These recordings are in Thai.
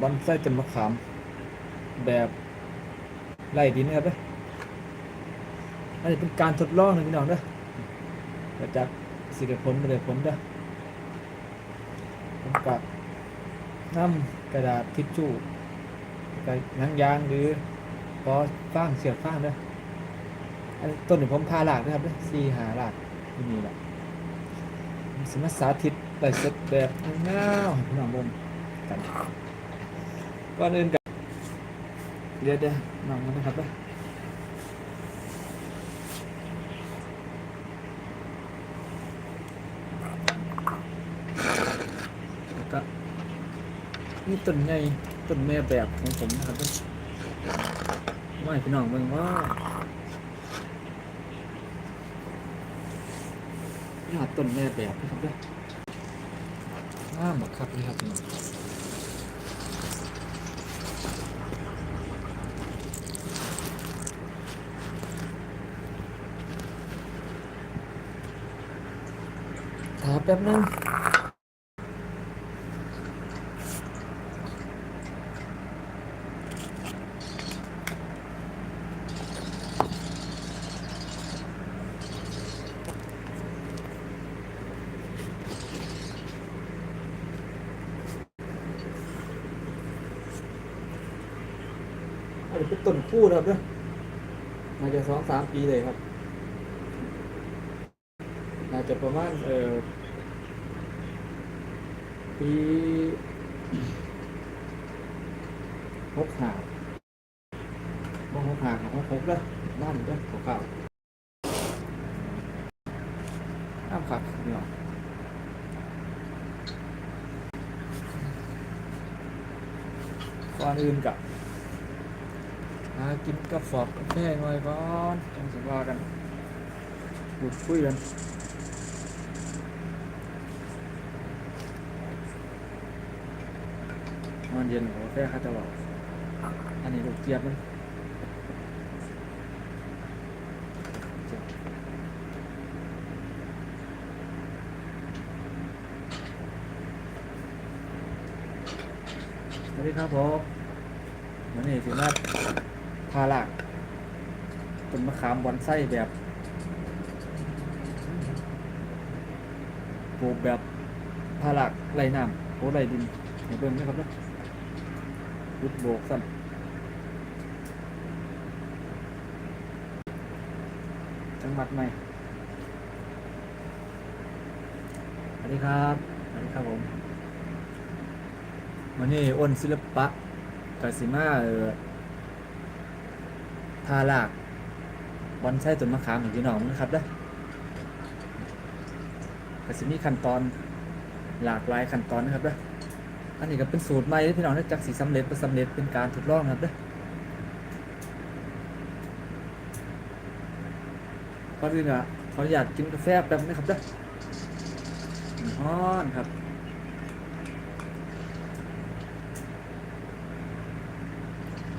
บอนไส้ต้นมะขาม แบบไร่ดินนะครับเด้ออันนี้เป็นการทดลองนะพี่น้องเด้อมาจากสิได้ผลม่ได้ผลเด้อผมกับน้ำกระดาษทิชชู่กับหนังยางหรือพอฟางเสียบฟางเด้ออันนี้ต้นนี้ผมพาหลากนะครับเด้อสี่หาหลากที่นี่แหละสมาสาธิตไต่สดแบบง่ายๆพี่น้องบิ่งกัน ก่อนอื่นกันเดี๋ยวเดี๋ยวน้องมันนะครับก็นี่ต้นใหญ่ต้นแม่แบบของผมนะครับไม่พี่น้องเบิ่งว่านี่หาต้นแม่แบบนะครับด้อน้ามบักครับนี่ครับพี่น้องถามแป๊บนึงอันนี้เป็นต้นคู่นะครับเด้อน่าจะสองสามปีเลยครับ น่าจะประมาณเอ่อปี หกหาบหกหาของหกเด้อบ้านเด้อขาวๆน้ำขับนี่หรอก่อนอื่นกับหากินกาแฟอกาแฟหน่อยก่อนจังสิว่ากันพูดคุยกัน อนเย็นกาแฟคาตลอดอันนี้ลูกเจี๊ยบมันสวัสดีครับผมวันนี้ถึงมาพาลากต้นมะขามบอนไส้แบบปลูกแบบพาลากไรน้ำโอ้ไรดินเห็นเบิ่งไหมครับเนาะ รุดโบกสั้นจังหวัดใหม่ สวัสดีครับ สวัสดีครับผมวันนี้อ้นศิลปะกสิมาเอ่อพาลากบอนไส้ต้นมะขามของพี่น้องนะครับด้อกสิมีขั้นตอนหลากหลายขั้นตอนนะครับด้ อันนี้ก็เป็นสูตรใหม่ที่พี่น้องได้จากสีสำเร็จเป็นสำเร็จเป็นการทดลองนะครับเด้อก่อนอื่นอะขออนุญาตกินกาแฟแป๊บนะครับเด้อฮ้อนครับ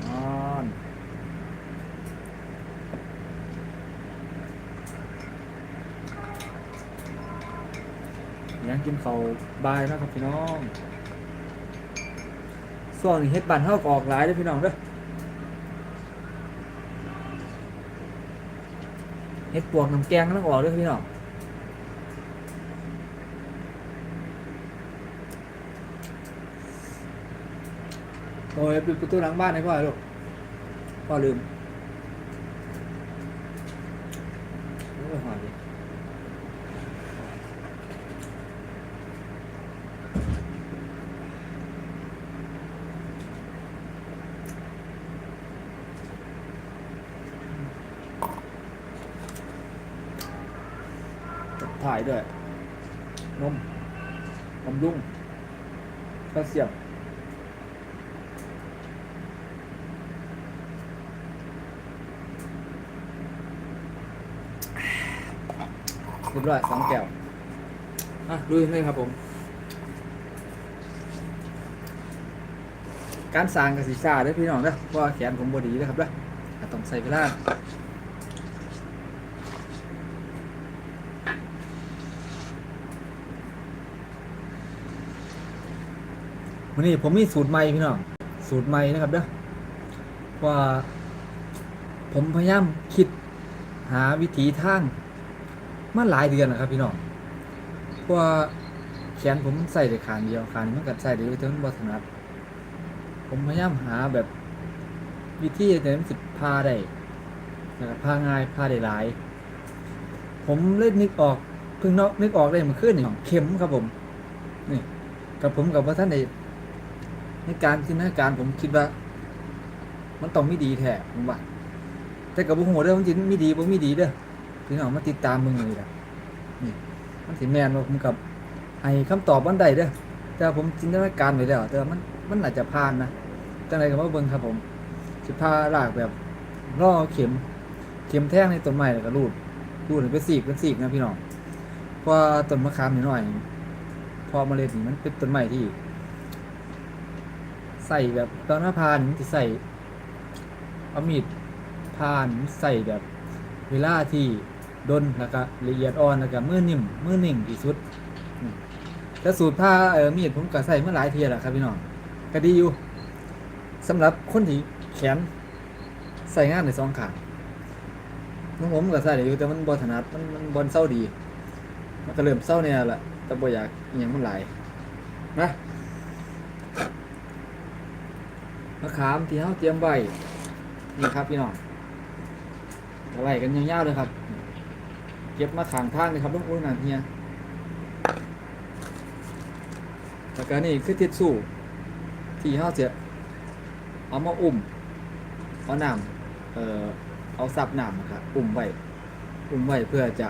นอนยังกินเขาบายนะครับพี่น้อง ส่วนนี้เฮ็ดบันเท่าก็ออกหลายเด้พี่น้องเด้อเฮ็ดปวกน้ำแกงต้องออกด้วยพี่น้องโอ้ยปิดประตูหลังบ้านให้พ่อลูกพ่อลืมโอ้ยหอยดิ ถ่ายด้วย นมบำรุงแคลเซียมเรียบร้อยสองแก้วอะลุยเลยครับผม การสร้างกับสีซาเด้พี่น้องเด้อเพราะแขนผมบดีนะครับเด้ออะต้องใส่เวลา วันนี้ผมมีสูตรใหม่พี่น้องสูตรใหม่นะครับเด้อว่า ผมพยายามคิดหาวิธีทางมาหลายเดือนนะครับพี่น้องเพราะว่าแขนผมใส่แต่ขางเดียวขางนี้มันกัดใส่ได้แต่มันบ่ถนัดผมพยายามหาแบบวิธีแต่มันสิพาได้นะครับพาง่ายพาได้หลาย ผมเล่นนึกออกเพิ่งนอกนึกออกได้มื่อคืนนี่เข็มครับผมนี่กับผมกับว่าท่านใน ในการจินตนาการผมคิดว่า มันต้องไม่ดีแท้ผมว่าแต่กับบุหัวเด้อมันจิไม่ดีบ่มีดีเด้อพี่น้องมาติดตามมึงเลยล่ะนี่มันสิแมนว่าผมกับไอ้คำตอบวันใดเด้อแต่ผมจินตนาการไว้แล้ว แต่มันมันอาจจะผ่านนะจังไรก็มาเบิ่งครับผมสิพาลากแบบล่อเข็ม เข็มแท่งในต้นไม้แล้วก็รูดรูดเป็นสีกเป็นสีกนะพี่น้องเพราะต้นมะขามนิดหน่อยพอเมล็ดนี่มันเป็นต้นไม้ที่ ใส่แบบตอนหน้าพานมันจะใส่เอามีดพานใส่แบบเวลาที่ดนแล้วก็ละเอียดอ่อนแล้วก็มือนิ่มมือนิ่งที่สุดนี่แต่สูตรผ้าเออมีดผมก็ใส่เมื่อหลายเทียแหละครับพี่น้องก็ดีอยู่สำหรับคนที่แขนใส่งานในสองขางน้องผมก็ใส่ได้อยู่แต่มันบอถนัดมันมันบอลเศร้าดี มันก็เริ่มเศร้าเนี่ยแหละแต่บ่อยากอย่างมันหลายนะ มะขามที่เขาเตรียมไว้นี่ครับพี่น้องเอาไว้กันยาวๆเลยครับ เก็บมาขางทางเลยครับต้องอุ้ยหนาเฮียแล้วก็นี่คือทิชชู่ที่เขาจะเอามาอุ่มเอาน้ำเอ่อเอาซับน้ำนะครับอุ่มไว้อุ่มไว้เพื่อจะ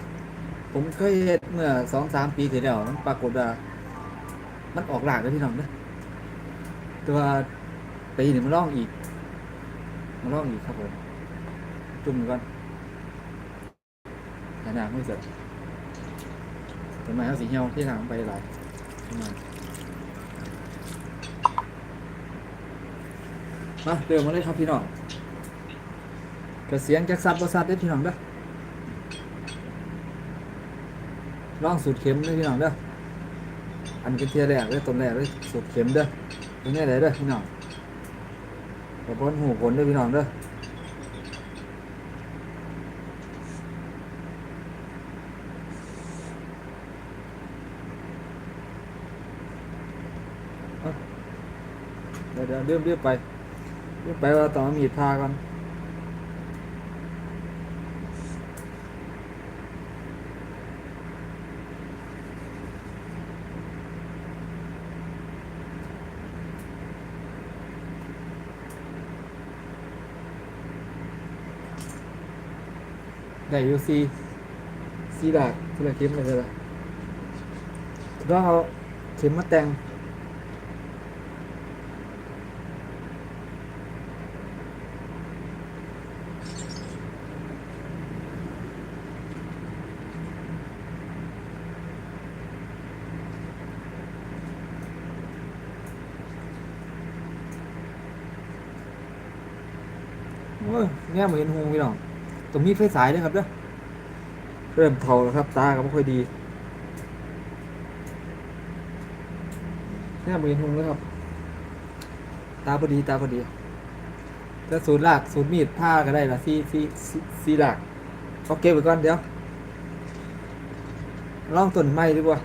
ผมเคยเฮ็ดเมื่อสองสามปีที่แล้วมันปรากฏว่ามันออกหลากเลยพี่น้องเนะต่ว่าปีนี้มาลองอีกมาลองอีกครับผม จุ่มก่อนหาน้ำไม่เสร็จทำไมเอาสีเหี่ยวที่น้ำไปหลายทำไมมาเดินมาเลยครับพี่น้องกระเสียงจากซับประซัดได้พี่น้องเด้อลองสูตรเข็มด้วยพี่น้องเด้ออันเป็นเทียแรกเลยต้นแรกเลยสูตรเข็มเด้อตรงนี้เลยเด้อพี่น้อง ขอพ้นหูผลด้วยพี่น้องเด้อเดี๋ยวเดี๋ยวเรียบเรียบไปเรียบไปว่าต้องมีดพาก่อน ได้อยู่ซีซีดากทีละเข็มเลยเลยต้องเอาเข็มมาแต่งโอ้ยแง่มาเห็นหงพี่น้อง ตรงนี้ไฟสายเลยครับเด้อเริ่มเทาแล้วครับ ตาก็ไม่ค่อยดีแง่มาเห็นหงแล้วครับ ตาพอดีตาพอดีถ้าศูนย์หลักศูนย์มีดผ้าก็ได้ละซีซีซีหลักเอเก็บไว้ก่อนเดี๋ยวลองต้นไม้ดีกว่า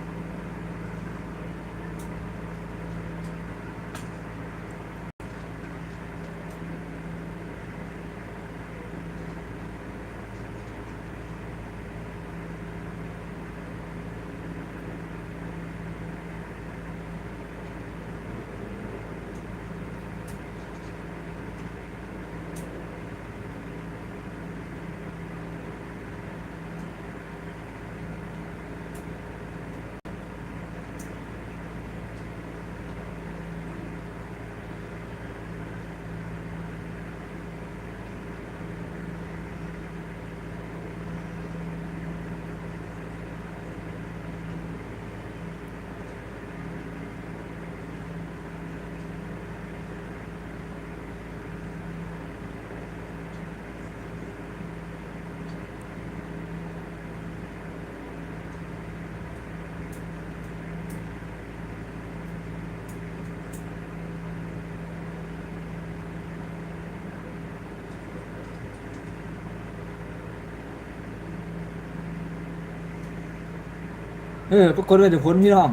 ออปรากฏว่าเดี๋ยวพ้นพี่น้อง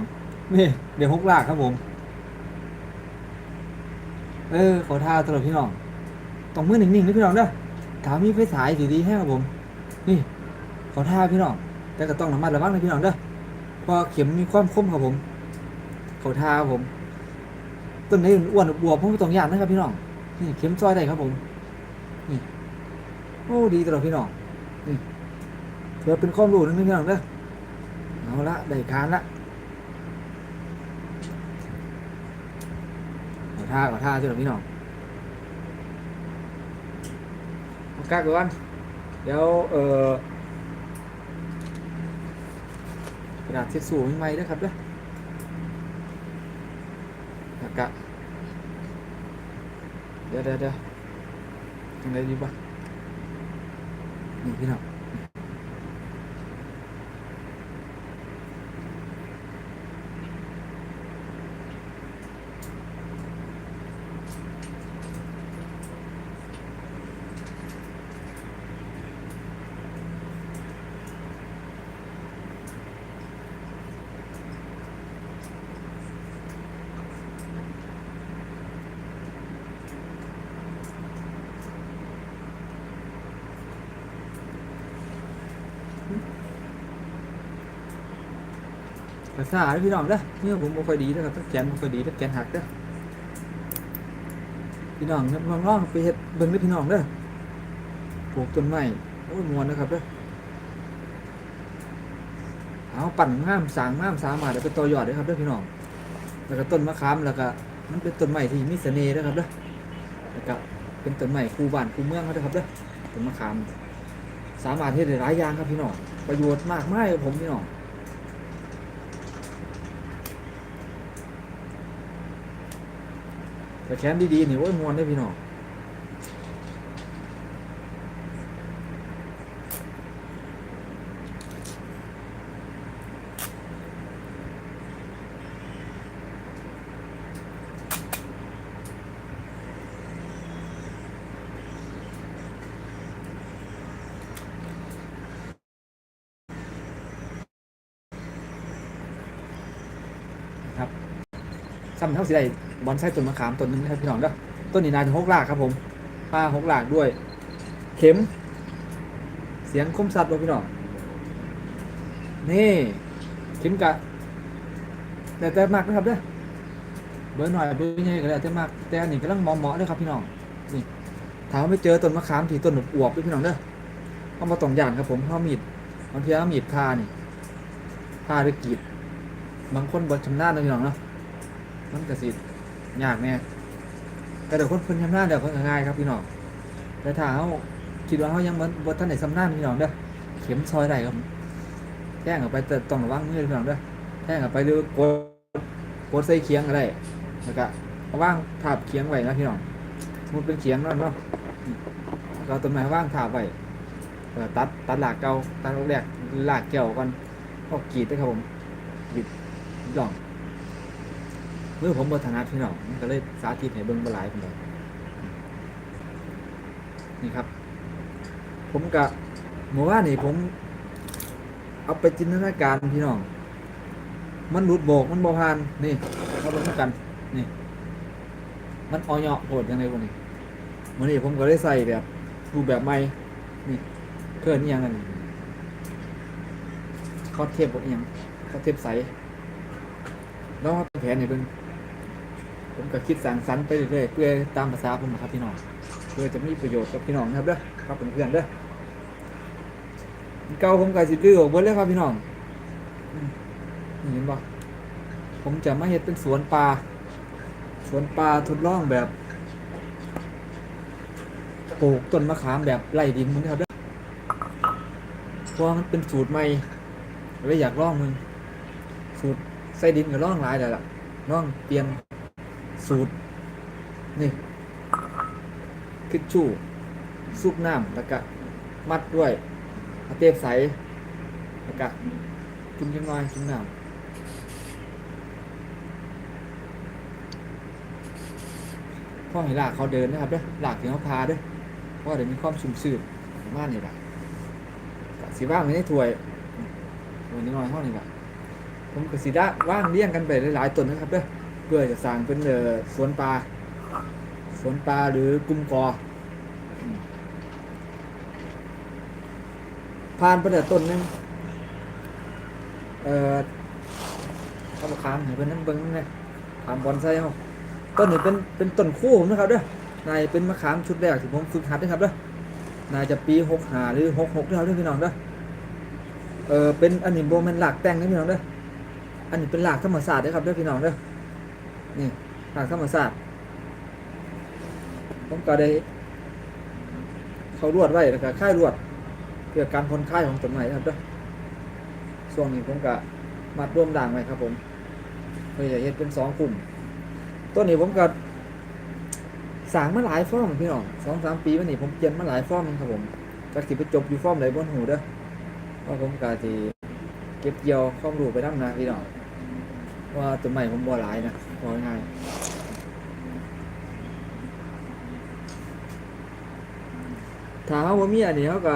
นี่เดี๋ยวหกลากครับผม เออ ขอท่าตลอดพี่น้องต้องมือหนิ่งๆนะพี่น้องเด้อถามมีไฟฉายสีดีให้ครับผม นี่ ขอท่าพี่น้อง แต่ก็ต้องระมัดระวังนะพี่น้องเด้อเพราะเข็มมีความคมครับผม ขอท่าครับผม ต้นไหนอ้วนบวบผมไม่ต้องยานนะครับพี่น้อง นี่เข็มซอยได้ครับผม นี่ โอ้ดีตลอดพี่น้อง นี่เพื่อเป็นข้อมูลนึงนะพี่น้องเด้อ เอาละได้การละขอท่าขอท่าตลอดพี่น้องเอากากก่อนเดี๋ยวเออกระดาษเช็ดสูงใหม่ๆด้วยครับเด้ออากะเดี๋ยวเดี๋ยวเดี๋ยวยังไงดีบ้างนี่พี่น้อง ภาษาเด้พี่น้องเด้อเนี่ยผมบ่ค่อยดีนะครับแขนบ่ค่อยดีเด้อแขนหักเด้อพี่น้องครับลองไปเฮ็ดเบิ่งเด้พี่น้องเด้อปลูกต้นไม้โอ้ยมวนนะครับเด้อเอาปั่นงามสางงามสามารถเอาไปต่อยอดเด้อครับเด้อพี่น้อง แล้วก็ต้นมะขามแล้วก็มันเป็นต้นไม้ที่มีเสน่ห์นะครับเด้อแล้วก็เป็นต้นไม้คู่บ้านคู่เมืองนะครับเด้อต้นมะขาม สามารถเฮ็ดได้หลายอย่างครับพี่น้องประโยชน์มากมายครับผมพี่น้อง แต่แขนดีๆนี่โอ้ยมวนได้พี่น้องครับซ้ำเท่าสิได้ บอนไซต้นมะขามต้นหนึงนะครับพี่น้องเด้อต้นนี้นาจะหกหลากครับผมป้าหกหลากด้วย เข็ม เสียงคมสัตว์เลยพี่น้องนี่เข็มกะแต่แต่มากนะครับเด้อเบอร์หน่อยเบอร์ใหญ่ก็ได้แต่มากแต่อันนี้กำลังมองเหมาะเลยครับพี่น้องนี่ถามว่าไม่เจอต้นมะขามที่ต้นอวบๆด้วยพี่น้องเด้อเอามาตองย่านครับผมเอามีดบางทีเอามีดพานี่พาหรือกีดบางคนบดชำนาญนะพี่น้องเนาะมันกระสิ ยากแน่แต่เดี๋ยวคนเพิ่นชำนาญเดี๋ยวเพิ่นง่ายครับพี่น้องแต่ถ้าเขาคิดว่าเขายังบ่บ่ทันได้ชำนาญพี่น้องเด้อเข็มซอยได้ครับแท่งออกไปแต่ต้องระวังมือพี่น้องเด้อแท่งออกไปหรือกดกดใส่เคียงก็ได้แล้วก็ว่างถาบเคียงไว้นะพี่น้องมมติเป็นเคียงนั่นเนาะเอาต้นไม้ว่างถาบไว้ตัดตัดหลากเก่าตัดแรกหลากเกี่ยวก่อนพอกีดด้ครับผมกีดหย่อง มื่อผมบถนัดพี่น้องก็เลยสาธิตให้เบิ่งบลายพี่น้องนี่ครับ ผมกะเมื่อวานี่ผม เอาไปจินตนาการพี่น้อง มันหลุดโบกมันบ่ผ่านนี่เราเบิ่งกันนี่ มันออยโหดยังไงวะนี่วันนี้ผมก็ได้ใส่แบบรูปแบบใหม่นี่เพื่อนี่ยังไงคอเทปบกยังคอเทปใสแล้วเป็นแผนให้เบิ่ง ผมก็คิดสร้างสรรค์ไปเรื่อยๆเพื่อตามภาษาผมนะครับพี่น้องเพื่อจะมีประโยชน์กับพี่น้องนะครับเด้อครับเพื่อนๆเด้อเก่าผมก็สิดื้อออกเบิดเลยครับพี่น้องนี่เห็นบ่ผมจะมาเฮ็ดเป็นสวนปลาสวนปลาทดลองแบบปลูกต้นมะขามแบบไร่ดินมึงครับเด้อเพราะมันเป็นสูตรใหม่เลยอยากลองมึงสูตรใส่ดินก็ลองหลายแล้วล่ะลองเปลี่ยน สูตร นี่คิดชู่ซุปน้ำแล้วก็มัดด้วยเอาเทปใสแล้วก็จุ่มยังน้อยจุ่มน้ำพ่อให้ลากเขาเดินนะครับเด้อลากถึงเขาพาเด้อเพราะว่าเดี๋ยวมีความชุ่มชื้นมาณนี้แหละก็สีว่างไว้ในถ้วยถ้วยน้อยๆเท่านี้แหละผมก็สิได้ว่างเลี้ยงกันไปหลายๆต้นนะครับเด้อ เพื่อจะสร้างเป็นสวนปลาสวนปลาหรือกุมกอผ่านไปแต่ต้นหนึงเอ่อเอามาค้างให้เพิ่นนั่นเบิ่งนะถามบอนไซเฮาต้นนี้เป็นเป็นต้นคู่ผมนะครับเด้อนายเป็นมะขามชุดแรกที่ผมฝึกหัดนะครับเด้อนายจะปี65หาหรือ66นะครับเด้อพี่น้องเด้อเออเป็นอันนี้บ่แม่นหลักแต่งนะพี่น้องเด้ออันนี้เป็นหลากธรรมศาสตร์นะครับเด้อพี่น้องเด้อ นี่หลากธรรมศาสตร์ผมก็ได้ เขารวดไว้แล้วก็ค่ายรวด เพื่อการพ้นค่ายของต้นไม้นะครับเด้อช่วงนี้ผมก็มัดร่วมด่างไว้ครับ ผมเพื่อจะเฮ็ดเป็นสองกลุ่มต้นนี้ผมก็สางมาหลายฟอร์มพี่น้องสองสามปีมานี่ผมเปลี่ยนมาหลายฟอร์มครับผมจักสิไปจบอยู่ฟอร์มไหนบนหูเด้อเพราะผมก็สิเก็บเกี่ยวความรู้ไปนำนะพี่น้อง ว่าต้นไม้ผมบ่หลายนะบอกง่ายถ้าว่ามีอันนี้เขาก็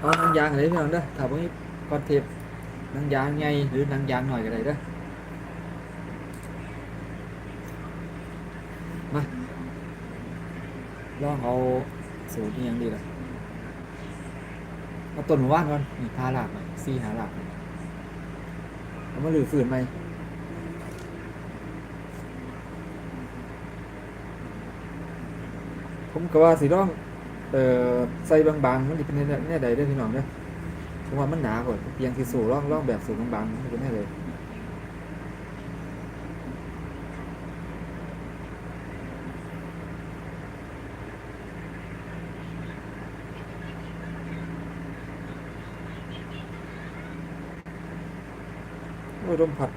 เอาหนังยางอะไรพี่น้องเด้อถ้าบ่มีคอนเทปหนังยางใหญ่หรือหนังยางหน่อยก็ได้เด้อมาลองเอาสูตรนี้ยังดีเลยเอาต้นหมู่บ้านก่อนนี่พาหลักหน่อยซี่หาหลักหน่อยเอามาหรือฝืนไหม ผมก็ว่าสิลองเอ่อใส่บางๆมันจะเป็นแน่ใดได้พี่น้องเด้อผมว่ามันหนากว่าเพียงที่สูตรลองลองแบบสูตรบางๆมันเป็นแน่เลยโอ้ยลมพัด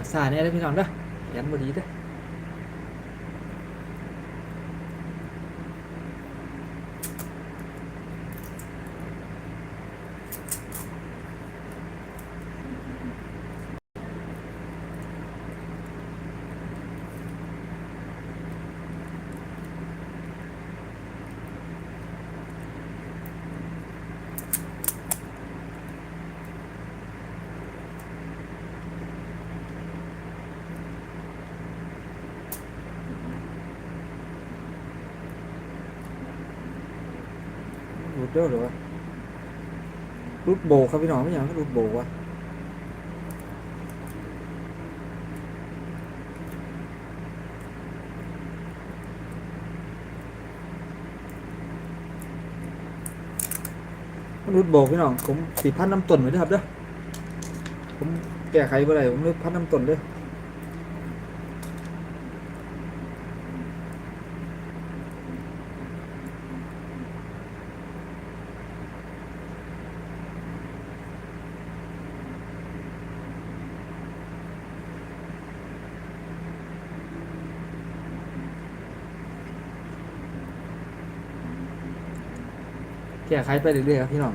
รักษาเนี่ยได้อพี่น้องเด้อยันบดีเด้อ รูดโบครับพี่น้องไม่อย่างรูดโบวะรูดโบพี่น้องผมสีพันน้ำต้นไว้ด้วยครับเด้อผมแก้ไขบ่ได้ผมเลยพันน้ำต้นเด้อ แก้ไขไปเรื่อยๆครับพี่น้อง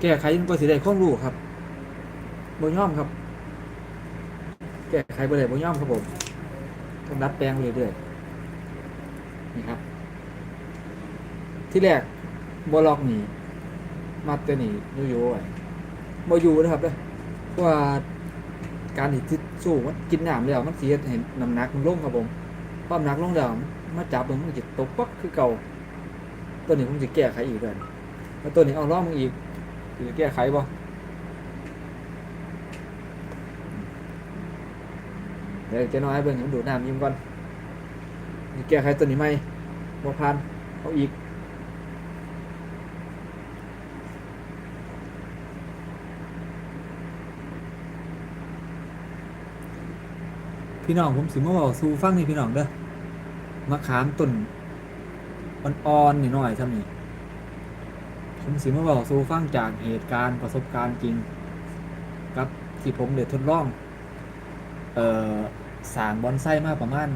แก้ไขมันก็สิได้ความรู้ครับบ่ยอมครับ แก้ไขบ่ได้บ่ย่อมครับผมต้องดัดแปลงไปเรื่อยๆนี่ครับ ที่แรกบล็อกนี่มัดตัวนี่อยู่อยู่ไว้บอยู่นะครับเด้อเพราะว่าการที่ทิชสู้มันกินน้ำแล้วมันสิเฮ็ดให้น้ำหนักมันลงครับผมพอน้ำหนักลงแล้วมาจับมันมันจะตกปักคือเก่าตัวนี้ผมจะแก้ไขอีกเด้อแล้วตัวนี้เอาล้อมึงอีกสิแก้ไขบ่เดี๋ยวจะน้อยเบิ่งห้มันดูดน้ำยิ้มก่อนแก้ไขตัวนี้ไหมบ่ผ่านเอาอีกพี่น้องผมสิมาบอกสูฟังนี่พี่น้องเด้อมะขามต้นอ่อนๆนิดหน่อยซ้ำนี่ผมสิมาบอกสูฟังจากเหตุการณ์ประสบการณ์จริงกับที่ผมได้ทดลอง เอ่อ สางบอนไซมากประมาณ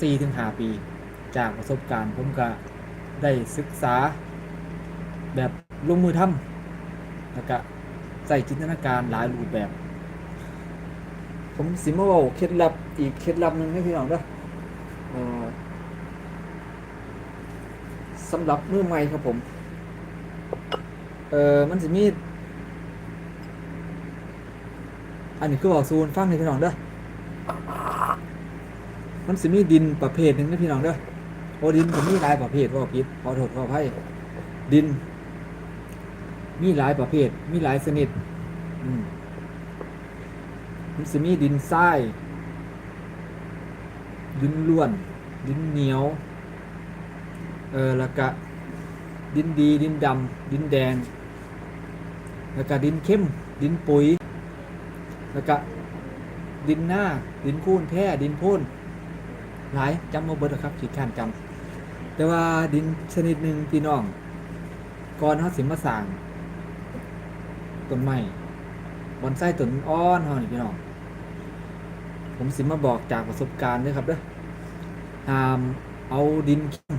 4-5ปี จากประสบการณ์ผมก็ได้ศึกษา แบบลงมือทำแล้วก็ใส่จินตนาการหลายรูปแบบ ผมสิมาบอกเคล็ดลับอีกเคล็ดลับหนึ่งให้พี่น้องด้อเอ่อสำหรับมือใหม่ครับผม เออมันจะมี อันนี้คือบอกซูนฟังให้พี่น้องเด้อ มันจะมีดินประเภทหนึ่งนะพี่น้องเด้อ โอ้ดินผมมีหลายประเภทว่าผิดขอโทษขออภัยดิน มีหลายประเภท มีหลายชนิดมันจะมีดินทราย ดินล้วน ดินเหนียว เออแล้วก็ดินดี ดินดำดินแดงแล้วก็ดินเข้ม ดินปุ๋ย แล้วก็ดินหน้าดินคูนแพ้ดินพ่นหลายจำมาเบิดแล้วครับขีดข้านจำแต่ว่าดินชนิดหนึ่งพี่น้องก่อนเขาสิมาสั่งต้นไม้บอนไส้ต้นอ้อนเฮานี่พี่น้อง ผมสิมาบอกจากประสบการณ์ด้อครับเด้อห้ามเอาดินเข้ม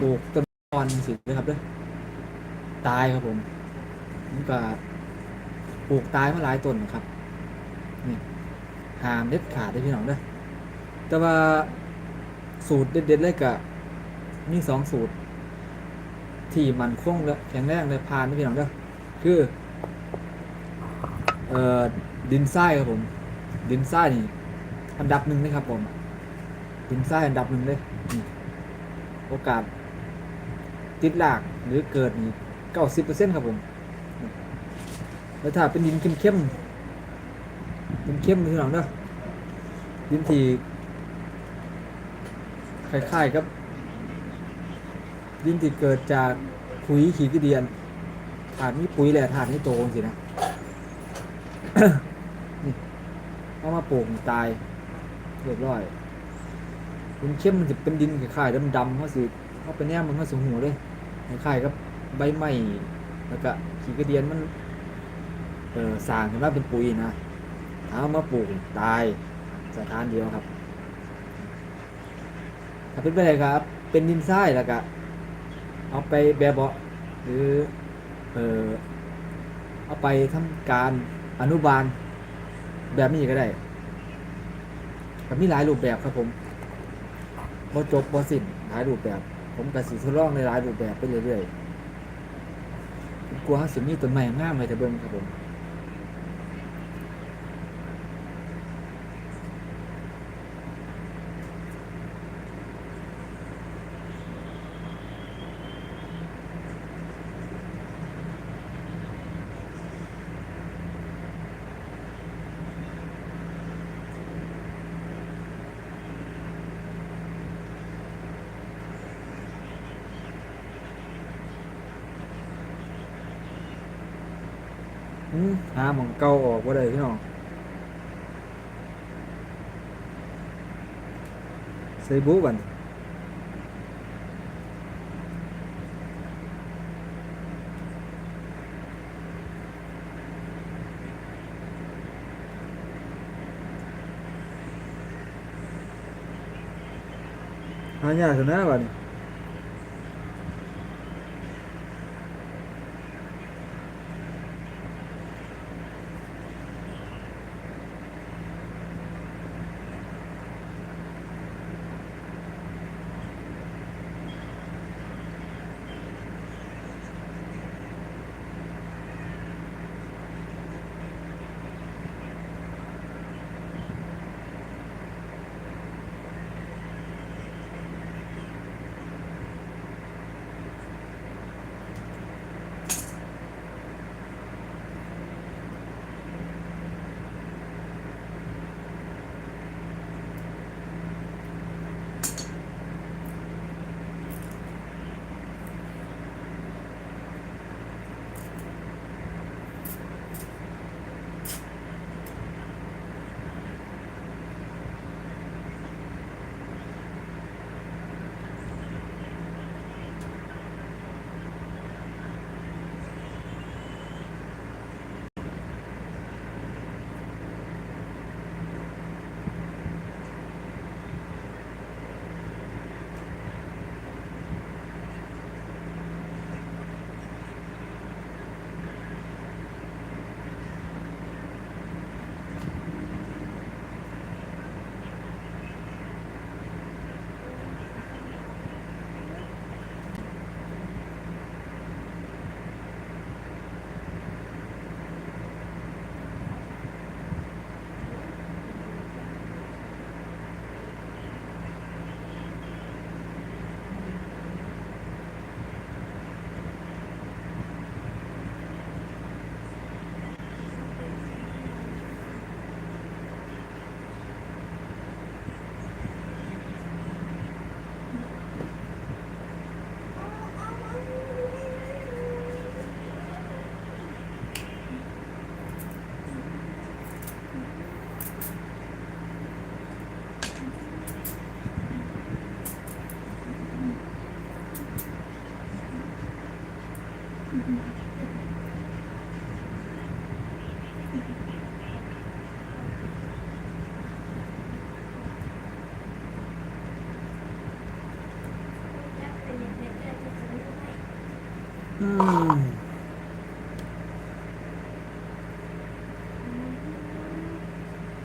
ปลูกต้นอ่อนสิเด้อครับเด้อตายครับผมมันก็ ลูกตายมาหลายต้นนะครับนี่หามเด็ดขาดเด้พี่น้องเด้อแต่ว่าสูตรเด็ดๆเลยกะมีสองสูตร ที่มันคงและแข็งแรงเลยผ่านเด้พี่น้องเด้อคือเอ่อดินทรายครับผม ดินทรายนี่อันดับหนึ่งนะครับผม ดินทรายอันดับหนึ่งเลยโอกาสติดหลากหรือเกิดนี่เก้าสิบเปอร์เซ็นต์ครับผม แล้วถ้าเป็นดินเข้มๆดินเข้มที่หลังเด้อดินที่คล้ายๆกับ ดินที่เกิดจากขุยขี้กระเดียนถาดนี้ปุ๋ยแหละถาดนี้โตสินะนี่เอามาปลูกตายเรียบร้อยดินเข้มมันจะเป็นดินคล้ายๆดำๆเขาสิเขาไปแนมมันเขาสูงหัวเลยคล้ายๆกับใบไม้แล้วก็ขี้กระเดียนมัน เออสร้างขึ้นมาเป็นปุ๋ยนะเอามาปลูกตายสถานเดียวครับ ถ้าเป็นไปได้ครับ เป็นดินทรายแล้วก็เอาไปแบบเบาหรือเออเอาไปทำการอนุบาล แบบนี้ก็ได้ก็มีหลายรูปแบบครับผมบ่จบบ่สิ้นหลายรูปแบบ ผมก็สิทดลองในหลายรูปแบบไปเรื่อยๆกลัวสิมีต้นไม้งามไว้แต่เบิ่งครับผม หาหมองเก่าออกว่าได้พี่น้องใส่บูบันหายากเถอะนะบัดนี้